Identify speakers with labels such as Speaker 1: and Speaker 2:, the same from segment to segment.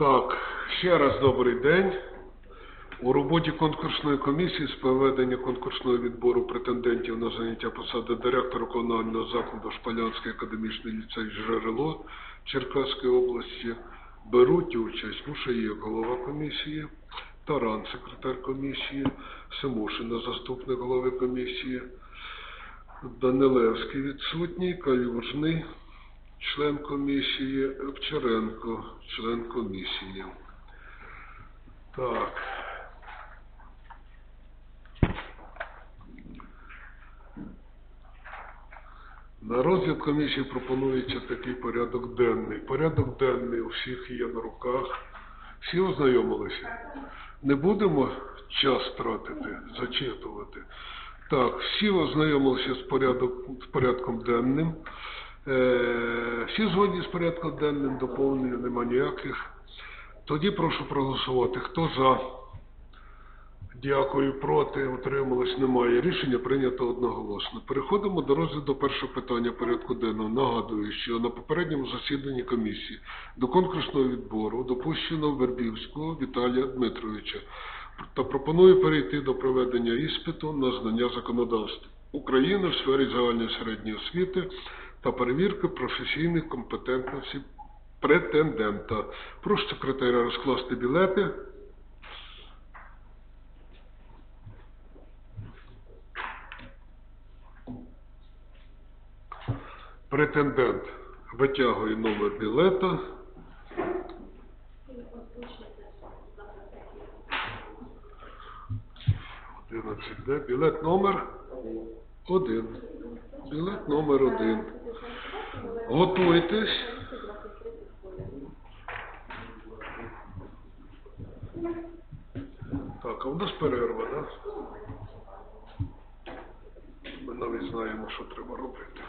Speaker 1: Так, ще раз добрий день. У роботі конкурсної комісії з проведення конкурсного відбору претендентів на заняття посади директора комунального закладу Шпалянський академічний ліцей Джерело Черкаської області беруть участь Мушаєв, голова комісії, Таран, секретар комісії, Семушина, заступник голови комісії, Данилевський відсутній, Калюжний, член комісії, Овчаренко, член комісії. Так. На розгляд комісії пропонується такий порядок денний. Порядок денний у всіх є на руках. Всі ознайомилися. Не будемо час тратити, зачитувати. Так, всі ознайомилися з, порядок, з порядком денним. Е, всі згодні з порядком денним, доповнень нема ніяких. Тоді прошу проголосувати. Хто за? Дякую. Проти. Утрималось немає. Рішення прийнято одноголосно. Переходимо до розгляду першого питання порядку денного. Нагадую, що на попередньому засіданні комісії до конкурсного відбору допущено Вербівського Віталія Дмитровича та пропоную перейти до проведення іспиту на знання законодавства України в сфері загальної середньої освіти та перевірки професійних компетентностей претендента. Прошу секретаря розкласти білети. Претендент витягує номер білета. Одинадцять, де? Білет номер один. Білет номер один. Готуйтесь. Так, а у нас перерва, так? Ми навіть знаємо, що треба робити.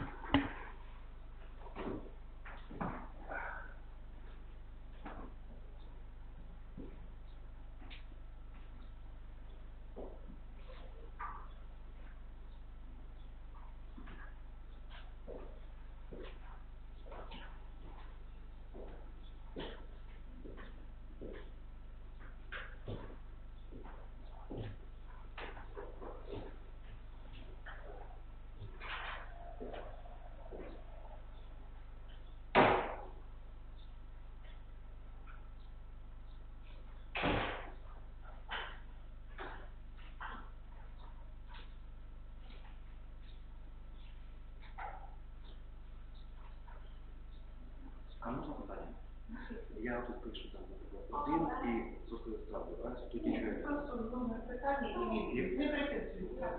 Speaker 2: А можна питання? Я тут пишу там наприклад, один і просто ставлю, а тут нічого не
Speaker 3: Просто номер питання і. Не приписується.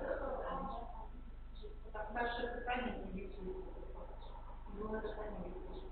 Speaker 3: Так, перше питання і відповідь. Друге питання і відповідь.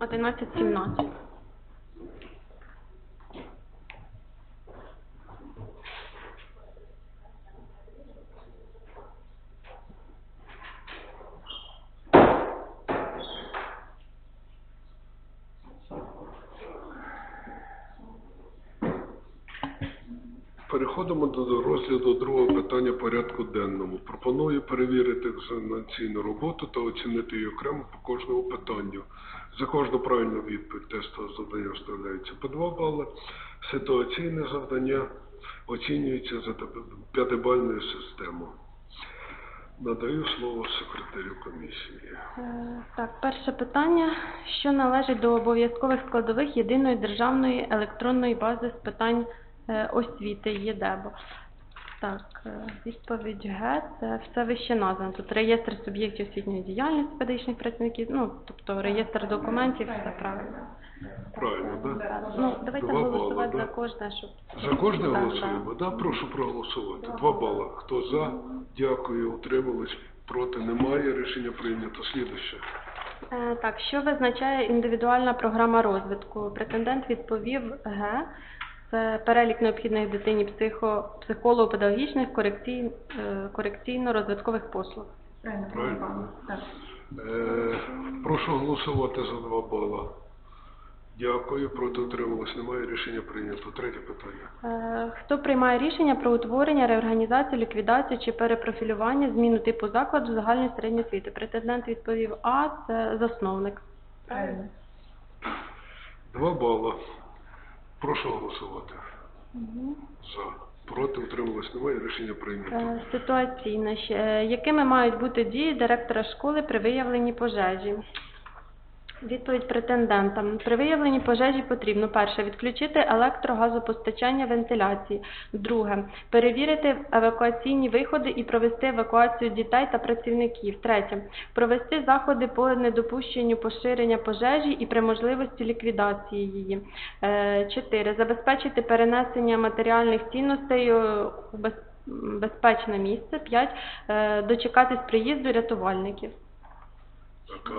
Speaker 4: 11.17.
Speaker 1: Переходимо до розгляду другого питання порядку денному. Пропоную перевірити екзаменаційну роботу та оцінити її окремо по кожному питанню. За кожну правильну відповідь тестового завдання вставляється по 2 бали. Ситуаційне завдання оцінюється за п'ятибальною системою. Надаю слово секретарю комісії.
Speaker 4: Е, Так, перше питання. Що належить до обов'язкових складових єдиної державної електронної бази з питань е, освіти ЄДЕБО? Так, е, відповідь Г. Це все вище названо. Тут реєстр суб'єктів освітньої діяльності педагогічних працівників, ну, тобто реєстр документів, все правильно.
Speaker 1: Правильно, так? Да?
Speaker 4: Так, Ну, давайте
Speaker 1: Два
Speaker 4: голосувати за кожне, щоб...
Speaker 1: За кожне
Speaker 4: Так,
Speaker 1: голосуємо? Да, прошу проголосувати. Два бала. Хто за? Дякую. Утримались. Проти немає. Рішення прийнято. Слідуще.
Speaker 4: Е, Так, що визначає індивідуальна програма розвитку? Претендент відповів Г. Це перелік необхідних дитині психо, психолого-педагогічних корекцій, е, корекційно-розвиткових послуг.
Speaker 3: Правильно,
Speaker 1: Правильно,
Speaker 3: Правильно. Так.
Speaker 1: Е, прошу голосувати за два бала. Дякую. Проти утримались немає. Рішення прийнято. Третє питання.
Speaker 4: Е, Хто приймає рішення про утворення, реорганізацію, ліквідацію чи перепрофілювання, зміну типу закладу загальної середньої освіти? Претендент відповів А. Це засновник.
Speaker 3: Правильно.
Speaker 1: Два бала. Прошу голосувати.
Speaker 4: Угу.
Speaker 1: За. Проти утримались немає. Рішення прийнято.
Speaker 4: Ситуаційно. Ще. Е, Якими мають бути дії директора школи при виявленні пожежі? Відповідь претендента. При виявленні пожежі потрібно перше відключити електрогазопостачання вентиляції. Друге перевірити евакуаційні виходи і провести евакуацію дітей та працівників. Третє провести заходи по недопущенню поширення пожежі і при можливості ліквідації її. Е, Чотири забезпечити перенесення матеріальних цінностей у без- безпечне місце. П'ять е, дочекатись приїзду рятувальників.
Speaker 1: Так,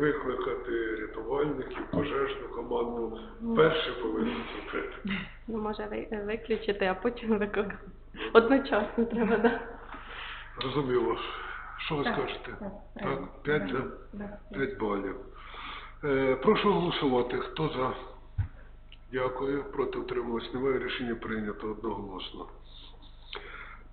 Speaker 1: викликати рятувальників, пожежну команду перші повинні зробити.
Speaker 4: Ну, може ви- виключити, а потім викликати. Одночасно треба, да?
Speaker 1: Зрозуміло. Що ви
Speaker 3: Так,
Speaker 1: скажете?
Speaker 3: так,
Speaker 1: Так, п'ять за?
Speaker 3: Да.
Speaker 1: П'ять балів. Е, прошу голосувати. Хто за? Дякую. Проти утрималось немає. Рішення прийнято одноголосно.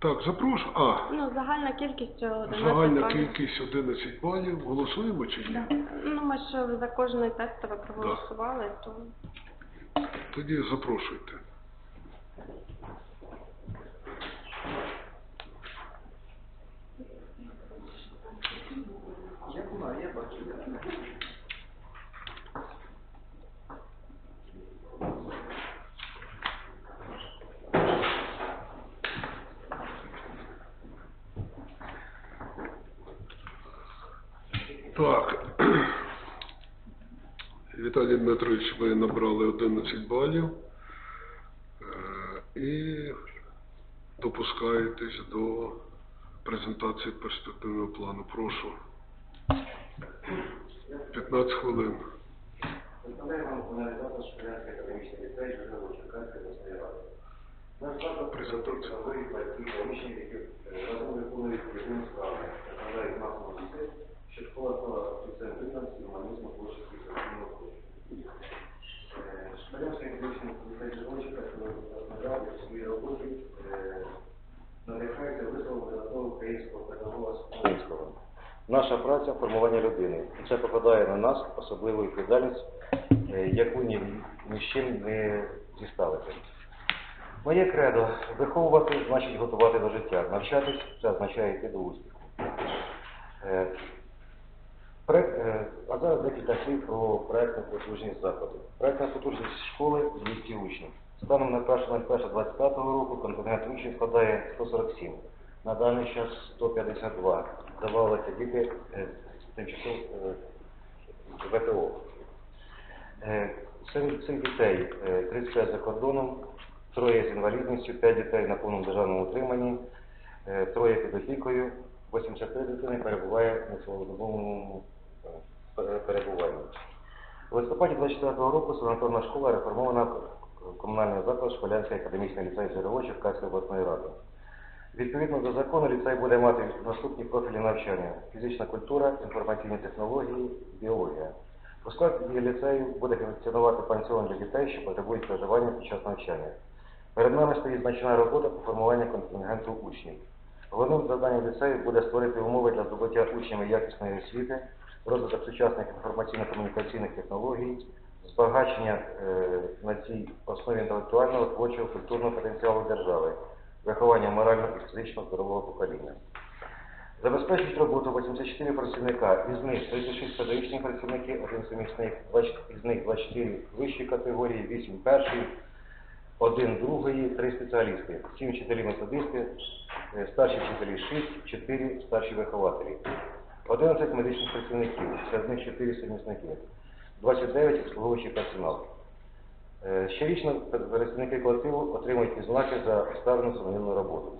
Speaker 1: Так, запрошую. А,
Speaker 4: Ну, загальна кількість цього 11
Speaker 1: загальна
Speaker 4: балів.
Speaker 1: кількість 11 балів. Голосуємо чи ні?
Speaker 4: Ну, ми ж за кожний тестове проголосували, то
Speaker 1: Тоді запрошуйте. Так. Віталій Дмитрович, ви набрали 11 балів Е, і допускаєтесь до презентації перспективного плану. Прошу. 15 хвилин. Презентація.
Speaker 2: та школа стала ліцеєм визнаності, гуманізму, творчості соціального розвитку. Е, Школярський академічний ліцей Жижило Черкаської в своїй роботі е, надихається висловом видатного українського педагога Смоленського. Наша праця формування людини. Це покладає на нас особливу відповідальність, е, яку ні, ні з чим не зіставити. Моє кредо виховувати значить готувати до життя. Навчатись це означає йти до успіху. Проект- е, зараз декілька слів про проектну потужність закладу. Проектна потужність школи 200 учнів. Станом на 1.01.25 року контингент учнів складає 147. На даний час 152. Давалися діти е, з тимчасово ВПО. Цих дітей е, 35 за кордоном, троє з інвалідністю, 5 дітей на повному державному утриманні, троє під опікою, 83 дитини перебуває на цілодобовому е. У листопаді 24 року санаторна школа реформована комунальний заклад Школянський академічний ліцей Жирово Черкаської обласної ради. Відповідно до закону, ліцей буде мати наступні профілі навчання: фізична культура, інформаційні технології, біологія. У складі ліцею буде функціонувати пансіон для дітей, що потребують проживання під час навчання. Перед нами стоїть значна робота по формуванню контингенту учнів. Головним завданням ліцею буде створити умови для здобуття учнями якісної освіти, розвиток сучасних інформаційно-комунікаційних технологій, збагачення е, на цій основі інтелектуального, творчого, культурного потенціалу держави, виховання морально і фізично здорового покоління. Забезпечують роботу 84 працівника, із них 36 педагогічні працівники, один сумісник, із них 24 вищої категорії, 8 першої, один другої, 3 спеціалісти, 7 вчителі методисти, е, старші вчителі 6, 4 старші вихователі, 11 медичних працівників, серед них 4 сумісники, 29 обслуговуючий персонал. Е, Щорічно працівники колективу отримують відзнаки за ставлену сумнівну роботу.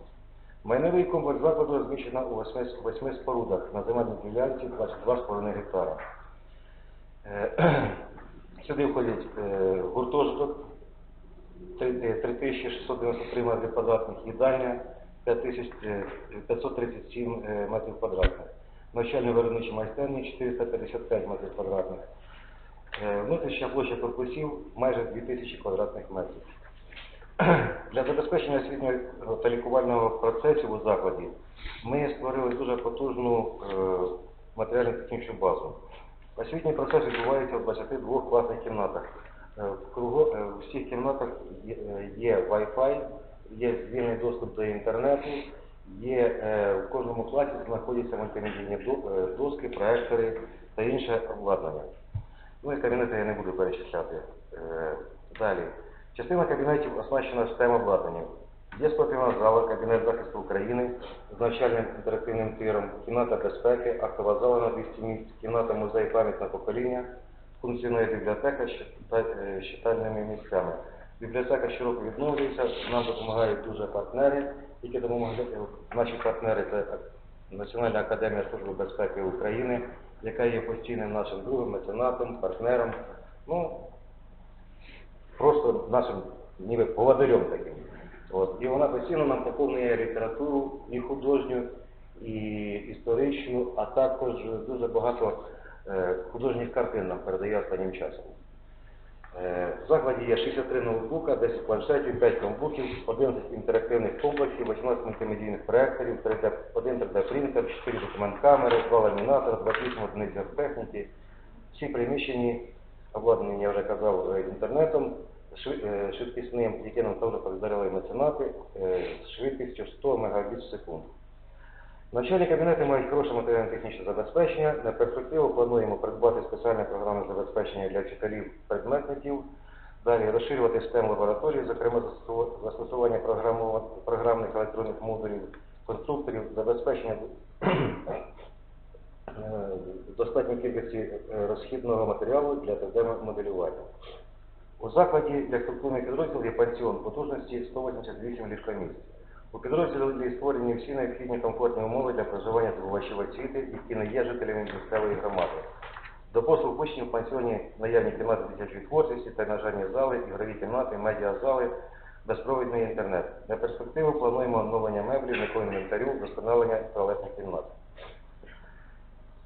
Speaker 2: Майновий комплекс закладу розміщено у восьми, восьми спорудах на земельній ділянці 22,5 гектара. Е, Сюди входять е, гуртожиток, е, 3693 метри квадратних, їдальня 5000, е, 537 е, метрів квадратних, навчально-виробничі майстерні 455 метрів квадратних, Е, внутрішня площа корпусів майже 2000 квадратних метрів. Для забезпечення освітнього та лікувального процесів у закладі ми створили дуже потужну е, матеріально-технічну базу. Освітній процес відбувається в 22 класних кімнатах. Е, в всіх кімнатах є Wi-Fi, є вільний доступ до інтернету, є е, в кожному класі знаходяться мультимедійні е, доски, проектори та інше обладнання. Ну і кабінети я не буду перечисляти. Е, Далі. Частина кабінетів оснащена системою обладнання. Є спортивна зала, кабінет захисту України з навчальним інтерактивним тиром, кімната безпеки, актова зала на 200 місць, кімната музей пам'ятне покоління, функціонує бібліотека з читальними місцями. Бібліотека щороку відновлюється, нам допомагають дуже партнери, які допомогли. Наші партнери це Національна академія Служби безпеки України, яка є постійним нашим другом, меценатом, партнером. Ну, просто нашим ніби поводирем таким. От. І вона постійно нам поповнює літературу і художню, і історичну, а також дуже багато е, художніх картин нам передає останнім часом. Е, В закладі є 63 ноутбука, 10 планшетів, 5 ноутбуків, 11 інтерактивних комплексів, 18 мультимедійних проекторів, 3D, 1 3D-принтер, 4 документ-камери, 2 ламінатори, 28 одиниць техніки. Всі приміщені обладнані, я вже казав, е, інтернетом, е, швидкісним, яке нам теж повідомляли меценати, з швидкістю 100 Мбіт в секунду. Навчальні кабінети мають хороше матеріально-технічне забезпечення. На перспективу плануємо придбати спеціальне програмне забезпечення для вчителів предметників. Далі розширювати STEM лабораторії, зокрема застосування програмних електронних модулів, конструкторів, забезпечення достатньої кількості е, розхідного матеріалу для 3D-моделювання. У закладі для структурних підрозділів є пансіон потужності 188 ліжкомісць. У підрозділі створені всі необхідні комфортні умови для проживання здобувачів освіти, які не є жителями місцевої громади. До послуг учнів в пансіоні наявні кімнати дитячої творчості, тренажерні зали, ігрові кімнати, медіазали, безпровідний інтернет. На перспективу плануємо оновлення меблів, м'якого інвентарю, вдосконалення туалетних кімнат.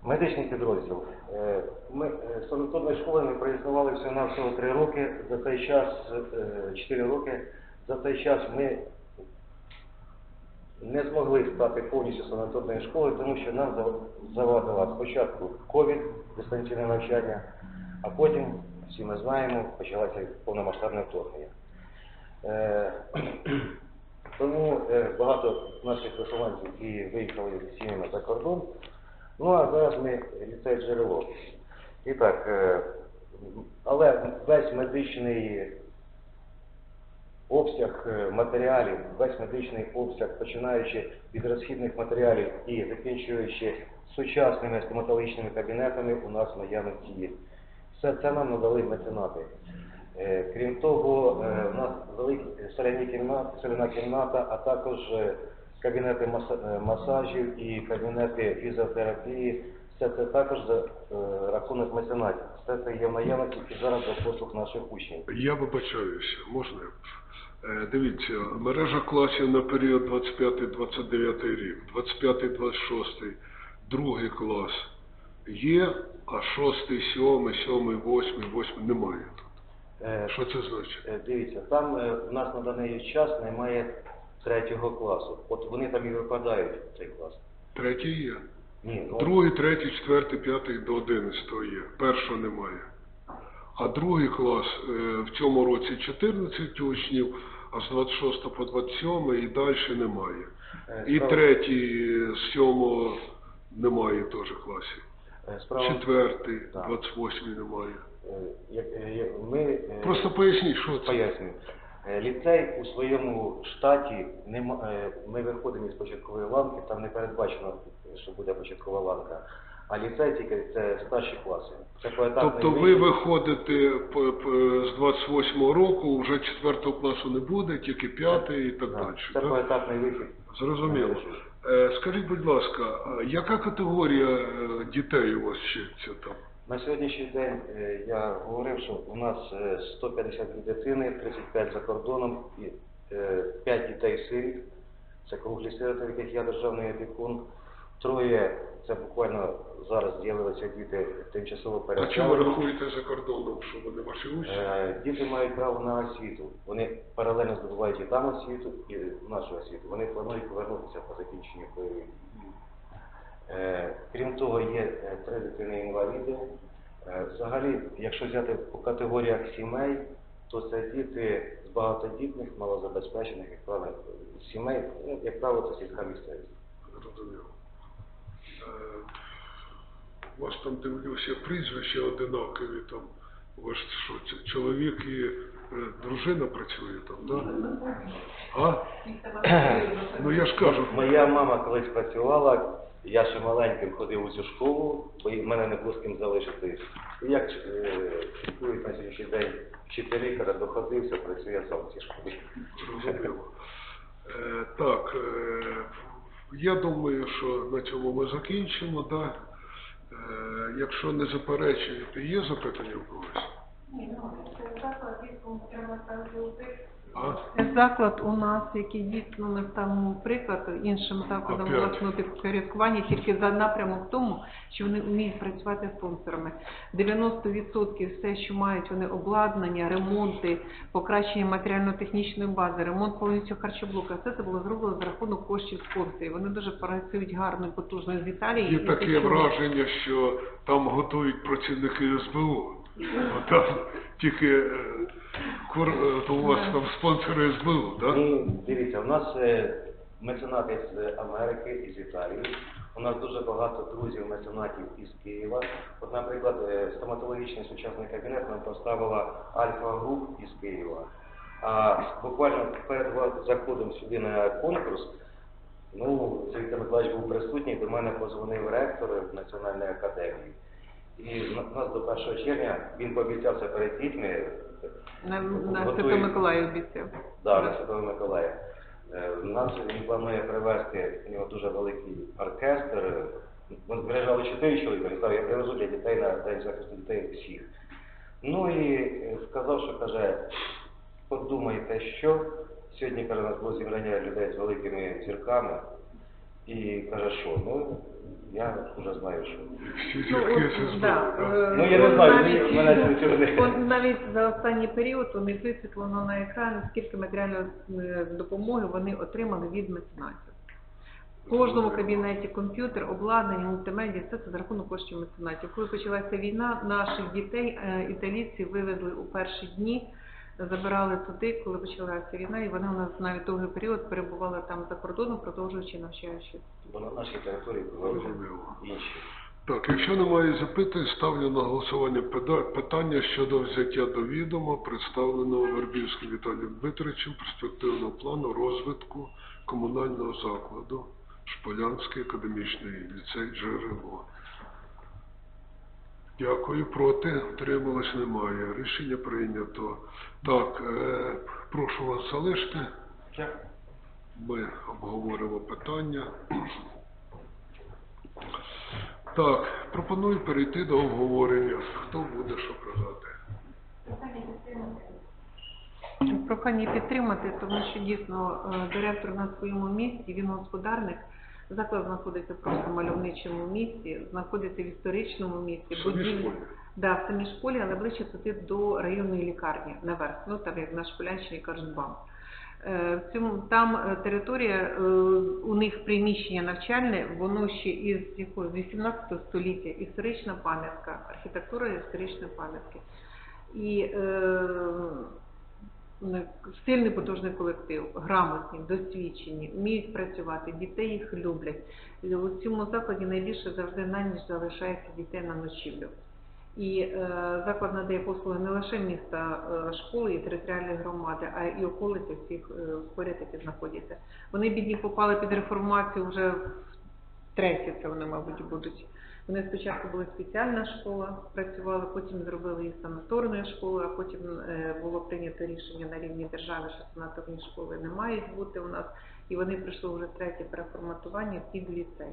Speaker 2: Медичний підрозділ. Е, Ми е, санаторної школи ми проіснували всього на всього три роки. За цей час, е, чотири роки, за цей час ми не змогли стати повністю санаторною школою, тому що нам зав- завадила спочатку ковід, дистанційне навчання, а потім, всі ми знаємо, почалося повномасштабне вторгнення. Е, Тому е, багато наших вихованців і виїхали з сім'ями за кордон. Ну а зараз ми ліцей джерело. І так, е, але весь медичний обсяг е, матеріалів, весь медичний обсяг, починаючи від розхідних матеріалів і закінчуючи сучасними стоматологічними кабінетами, у нас в наявності є. Все це нам надали меценати. Е, Крім того, е, у нас великі соляні кімнати, соляна кімната, а також е, кабінети маса- е, масажів і кабінети фізіотерапії. Все це також за е, рахунок меценатів. Все це є в наявності і зараз за послуг наших учнів.
Speaker 1: Я вибачаюся, можна? Е, Дивіться, мережа класів на період 25-29 рік, 25-26, другий клас є, а 6, 7, 7, 8, 8 немає тут.
Speaker 2: Е,
Speaker 1: Що це значить?
Speaker 2: Е, Дивіться, там в нас на даний час немає третього класу. От вони там і випадають цей клас.
Speaker 1: Третій є.
Speaker 2: Ні, ну,
Speaker 1: Другий, третій, четвертий, п'ятий до 11 є. Першого немає. А другий клас в цьому році 14 учнів, а з 26 по 27 і далі немає.
Speaker 2: е,
Speaker 1: І
Speaker 2: справа-
Speaker 1: третій з 7 немає теж класів.
Speaker 2: е, справа-
Speaker 1: Четвертий,
Speaker 2: Так.
Speaker 1: 28 немає.
Speaker 2: Е, як- е, як- Ми е,
Speaker 1: Просто поясніть, що це.
Speaker 2: пояснюю. Е, Ліцей у своєму штаті нема- е, ми виходимо із початкової ланки, там не передбачено, що буде початкова ланка. А ліцей тільки це старші класи. Це
Speaker 1: Тобто ви виходите по- по- з 28 року, вже 4 класу не буде, тільки 5 і так
Speaker 2: Да,
Speaker 1: далі.
Speaker 2: Це
Speaker 1: так?
Speaker 2: поетапний вихід.
Speaker 1: Зрозуміло. Е, Скажіть, будь ласка, а яка категорія е, дітей у вас вчиться там?
Speaker 2: На сьогоднішній день е, я говорив, що у нас е, 152 дитини, 35 за кордоном і 5 дітей сиріт. Це круглі сироти, в яких я державний опікун. Троє це буквально зараз з'явилися діти тимчасово
Speaker 1: А чому ви
Speaker 2: переселені.
Speaker 1: рахуєте за кордоном, що вони ваші учні?
Speaker 2: Е, Діти мають право на освіту. Вони паралельно здобувають і там освіту, і нашу освіту. Вони планують повернутися по закінченню бойових дій. Е, Крім того, є е, три дитини інваліди. Е, Взагалі, якщо взяти по категоріях сімей, то це діти з багатодітних, малозабезпечених, як правило, сімей, ну, як правило, це сільська місцевість.
Speaker 1: Зрозуміло. Е, У вас там дивлюся прізвище одинакові там. У вас що, чоловік і е, дружина працює там, так? Да? А? Ну я ж кажу,
Speaker 2: Моя мама колись працювала, я ще маленьким ходив у цю школу, бо в мене не було з ким залишити. І як чекують на сьогоднішній день вчителі, коли доходився, працює сам в цій школі.
Speaker 1: Зрозуміло. Е, так, е, я думаю, що на цьому ми закінчимо. Да? Е, якщо не заперечуєте, є запитання в когось?
Speaker 3: Ні, ну, упит,
Speaker 1: А?
Speaker 5: Заклад у нас, який дійсно ми ставимо приклад іншим закладам
Speaker 1: Опять.
Speaker 5: обласного підпорядкування, тільки за напрямок в тому, що вони вміють працювати спонсорами. 90% все, що мають вони обладнання, ремонти, покращення матеріально-технічної бази, ремонт повністю харчоблока, все це було зроблено за рахунок коштів спонсорів. Вони дуже працюють гарно і потужно з Італії.
Speaker 1: Є
Speaker 5: і
Speaker 1: таке враження, що там готують працівники СБУ. Бо там тільки е, кур, е, то у вас там спонсори СБУ, так?
Speaker 2: Ну, дивіться, у нас е, меценати з Америки і з Італії. У нас дуже багато друзів меценатів із Києва. От, наприклад, стоматологічний сучасний кабінет нам поставила Альфа Груп із Києва. А буквально перед заходом сюди на конкурс, ну, Віктор Миколаївич був присутній, до мене позвонив ректор Національної академії. І на- нас до 1 червня він пообіцявся перед дітьми.
Speaker 5: На, на
Speaker 2: готує-
Speaker 5: Свято Миколаїв обіцяв.
Speaker 2: Да, на Святого Миколая. Е, У нас він планує привезти у нього дуже великий оркестр. Ми приїжджали чотири чоловіка, він сказав, я привезу для дітей на день захисту дітей всіх. Ну і е, сказав, що каже, подумайте, що сьогодні каже, у нас було зібрання людей з великими зірками. І каже, що? Ну, я вже знаю, що.
Speaker 5: Ну, от, да, е,
Speaker 2: Ну, я не знаю,
Speaker 5: навіть-
Speaker 2: мене це цього не-
Speaker 5: от навіть за останній період вони висвітлено на екрані, скільки матеріальної е, допомоги вони отримали від меценатів. В кожному кабінеті комп'ютер, обладнання, мультимедіа, все це за рахунок коштів меценатів. Коли почалася війна, наших дітей е, італійці вивезли у перші дні, забирали туди, коли почалася війна, і вони у нас навіть довгий період перебували там за кордоном, продовжуючи навчаючись.
Speaker 2: Бо на нашій території проводять інші.
Speaker 1: Так, якщо немає запитань, ставлю на голосування педа- питання щодо взяття до відома представленого Вербівським Віталієм Дмитровичем перспективного плану розвитку комунального закладу Шполянський академічний ліцей Джерело. Дякую. Проти? Утрималось немає. Рішення прийнято. Так, е, прошу вас залишити. Ми обговоримо питання. Так, пропоную перейти до обговорення. Хто буде що казати?
Speaker 5: Прохання підтримати, тому що дійсно е, директор на своєму місці, він господарник. Заклад знаходиться просто в мальовничому місці, знаходиться в історичному місці.
Speaker 1: Самій школі?
Speaker 5: Да, в самій школі, але ближче туди до районної лікарні наверх, ну там як на Шполянщині кажуть БАМ. Е, В цьому там е, територія, е, у них приміщення навчальне, воно ще із якого з 18 століття, історична пам'ятка, архітектура історичної пам'ятки. І е, сильний потужний колектив, грамотні, досвідчені, вміють працювати, дітей їх люблять. У цьому закладі найбільше завжди на ніч залишається дітей на ночівлю. І е, заклад надає послуги не лише міста е, школи і територіальної громади, а і околиці всіх е, які знаходяться. Вони бідні попали під реформацію вже втретє, це вони, мабуть, будуть. Вони спочатку були спеціальна школа, працювали, потім зробили їх санаторною школою, а потім е, було прийнято рішення на рівні держави, що санаторні школи не мають бути у нас, і вони прийшли вже третє переформатування під ліцей.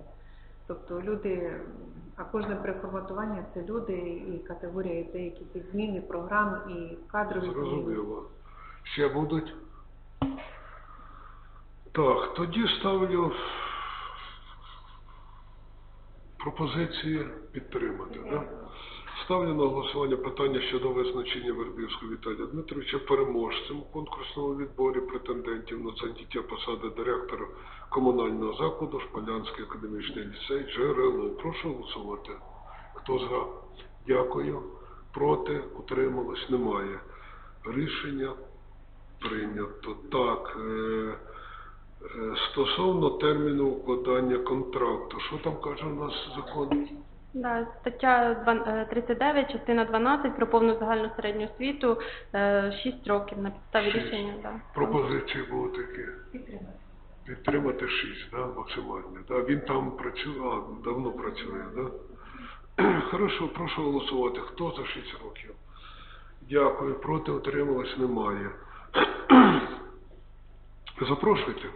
Speaker 5: Тобто люди, а кожне переформатування це люди і категорія і деякі ці зміни програм і кадрові.
Speaker 1: Зрозуміло. Ще будуть? Так, тоді ставлю пропозиції підтримати. Да? Ставлю на голосування питання щодо визначення Вербівського Віталія Дмитровича переможцем у конкурсному відборі претендентів на заняття посади директора комунального закладу Шполянський академічний ліцей Джерело. Прошу голосувати. Хто за? Дякую. Проти? Утрималось? Немає. Рішення прийнято. Так. Е, стосовно терміну укладання контракту, що там каже у нас закон?
Speaker 4: Да, стаття два- е, 39, частина 12 про повну загальну середню освіту, 6 років на підставі
Speaker 1: Шість.
Speaker 4: рішення. Да.
Speaker 1: Пропозиції були такі.
Speaker 3: Підтримати.
Speaker 1: Підтримати 6, да, максимально. Да. Він там працює, а, давно працює, да? Хорошо, прошу голосувати. Хто за 6 років? Дякую. Проти утрималось немає. Запрошуйте.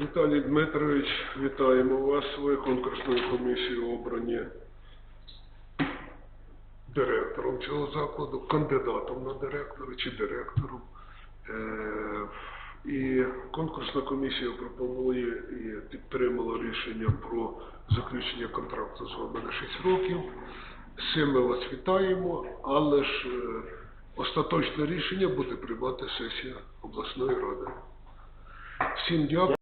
Speaker 1: Віталій Дмитрович, вітаємо вас, ви конкурсною комісією обрані директором цього закладу, кандидатом на директора чи директором. Е, І конкурсна комісія пропонує і підтримала рішення про заключення контракту з вами на 6 років. З ми вас вітаємо, але ж е, остаточне рішення буде приймати сесія обласної ради. Всім дякую.